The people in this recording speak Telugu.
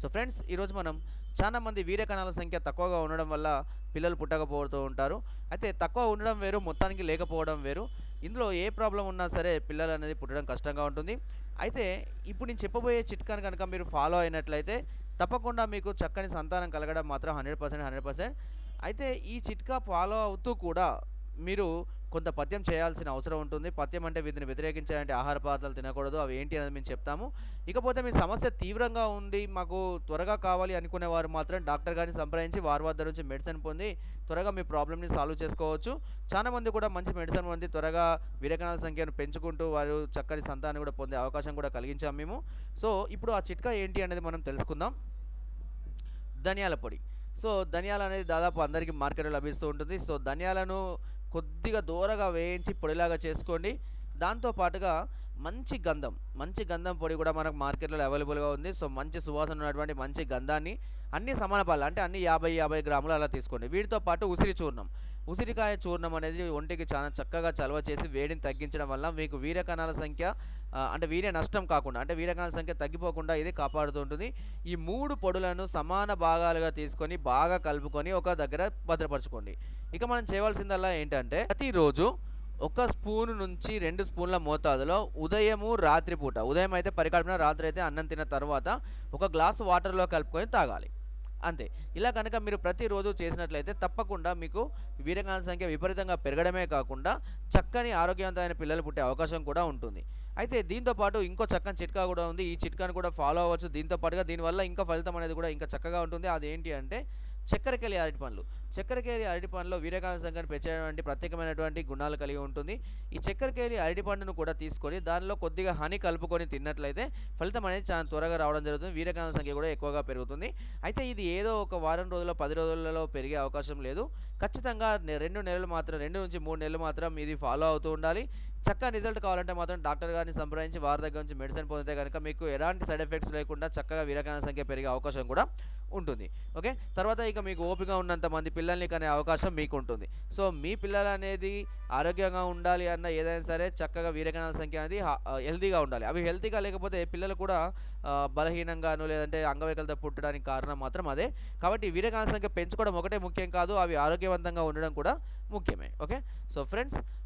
సో ఫ్రెండ్స్ ఈరోజు మనం చాలా మంది వీర్య కణాల సంఖ్య తక్కువగా ఉండడం వల్ల పిల్లలు పుట్టకపోతూ ఉంటారు. అయితే తక్కువ ఉండడం వేరు మొత్తానికి లేకపోవడం వేరు. ఇందులో ఏ ప్రాబ్లం ఉన్నా సరే పిల్లలు అనేది పుట్టడం కష్టంగా ఉంటుంది. అయితే ఇప్పుడు నేను చెప్పబోయే చిట్కాను కనుక మీరు ఫాలో అయినట్లయితే తప్పకుండా మీకు చక్కని సంతానం కలగడం మాత్రం హండ్రెడ్ పర్సెంట్ హండ్రెడ్ పర్సెంట్. అయితే ఈ చిట్కా ఫాలో అవుతూ కూడా మీరు కొంత పథ్యం చేయాల్సిన అవసరం ఉంటుంది. పద్యం అంటే వీటిని వ్యతిరేకించాలంటే ఆహార పదార్థాలు తినకూడదు. అవి ఏంటి అనేది మేము చెప్తాము. ఇకపోతే మీ సమస్య తీవ్రంగా ఉంది మాకు త్వరగా కావాలి అనుకునే వారు మాత్రం డాక్టర్ గారిని సంప్రదించి వారి వద్ద నుంచి మెడిసిన్ పొంది త్వరగా మీ ప్రాబ్లమ్ని సాల్వ్ చేసుకోవచ్చు. చాలా మంది కూడా మంచి మెడిసిన్ పొంది త్వరగా విరేకణాల సంఖ్యను పెంచుకుంటూ వారు చక్కని సంతానం కూడా పొందే అవకాశం కూడా కలిగించాం మేము. సో ఇప్పుడు ఆ చిట్కా ఏంటి అనేది మనం తెలుసుకుందాం. ధనియాల పొడి. సో ధనియాలు అనేది దాదాపు అందరికీ మార్కెట్లో లభిస్తూ ఉంటుంది. సో ధనియాలను కొద్దిగా దూరగా వేయించి పొడిలాగా చేసుకోండి. దాంతో పాటుగా మంచి గంధం మంచి గంధం పొడి కూడా మనకు మార్కెట్లో అవైలబుల్గా ఉంది. సో మంచి సువాసన ఉన్నటువంటి మంచి గంధాన్ని అన్ని సమానపాలు అంటే అన్ని యాభై యాభై గ్రాములు అలా తీసుకోండి. వీటితో పాటు ఉసిరి చూర్ణం. ఉసిరికాయ చూర్ణం అనేది ఒంటికి చాలా చక్కగా చలవ చేసి వేడిని తగ్గించడం వల్ల మీకు వీరకణాల సంఖ్య అంటే వీర్య నష్టం కాకుండా అంటే వీరకణాల సంఖ్య తగ్గిపోకుండా ఇది కాపాడుతూ ఉంటుంది. ఈ మూడు పొడులను సమాన భాగాలుగా తీసుకొని బాగా కలుపుకొని ఒక దగ్గర భద్రపరచుకోండి. ఇక మనం చేయవలసిందల్లా ఏంటంటే ప్రతిరోజు ఒక స్పూన్ నుంచి రెండు స్పూన్ల మోతాదులో ఉదయము రాత్రిపూట. ఉదయం అయితే పరికల్పన రాత్రి అయితే అన్నం తిన్న తర్వాత ఒక గ్లాసు వాటర్లో కలుపుకొని తాగాలి. అంతే. ఇలా కనుక మీరు ప్రతిరోజు చేసినట్లయితే తప్పకుండా మీకు వీరకాల సంఖ్య విపరీతంగా పెరగడమే కాకుండా చక్కని ఆరోగ్యవంతమైన పిల్లలు పుట్టే అవకాశం కూడా ఉంటుంది. అయితే దీంతో పాటు ఇంకో చక్కని చిట్కా కూడా ఉంది. ఈ చిట్కాను కూడా ఫాలో అవ్వచ్చు. దీంతో పాటుగా దీనివల్ల ఇంకా ఫలితం అనేది కూడా ఇంకా చక్కగా ఉంటుంది. అదేంటి అంటే చక్కెరకేళి అరటి పండ్లు. చక్కెరకేళి అరటి పండ్లో వీరకాల సంఘాన్ని పెంచేటువంటి ప్రత్యేకమైనటువంటి గుణాలు కలిగి ఉంటుంది. ఈ చక్కెరకేళి అరటి పండును కూడా తీసుకొని దానిలో కొద్దిగా హనీ కలుపుకొని తిన్నట్లయితే ఫలితం అనేది చాలా త్వరగా రావడం జరుగుతుంది. వీరకాల సంఖ్య కూడా ఎక్కువగా పెరుగుతుంది. అయితే ఇది ఏదో ఒక వారం రోజుల్లో పది రోజులలో పెరిగే అవకాశం లేదు. ఖచ్చితంగా రెండు నెలలు మాత్రం రెండు నుంచి మూడు నెలలు మాత్రం ఇది ఫాలో అవుతూ ఉండాలి. చక్కగా రిజల్ట్ కావాలంటే మాత్రం డాక్టర్ గారిని సంప్రదించి వారి దగ్గర నుంచి మెడిసిన్ పొందితే కనుక మీకు ఎలాంటి సైడ్ ఎఫెక్ట్స్ లేకుండా చక్కగా వీరకాల సంఖ్య పెరిగే అవకాశం కూడా ఉంటుంది. ఓకే? తర్వాత ఇక మీకు ఓపిక ఉన్నంత మంది పిల్లల్ని కనే అవకాశం మీకు ఉంటుంది సో మీ పిల్లలు అనేది ఆరోగ్యంగా ఉండాలి అన్న ఏదైనా సరే చక్కగా వీరకణాల సంఖ్య అనేది హెల్తీగా ఉండాలి. అవి హెల్తీగా లేకపోతే పిల్లలు కూడా బలహీనంగాను లేదంటే అంగవైకలతో పుట్టడానికి కారణం మాత్రం అదే. కాబట్టి వీరకణాల సంఖ్య పెంచుకోవడం ఒకటే ముఖ్యం కాదు అవి ఆరోగ్యవంతంగా ఉండడం కూడా ముఖ్యమే. ఓకే? So friends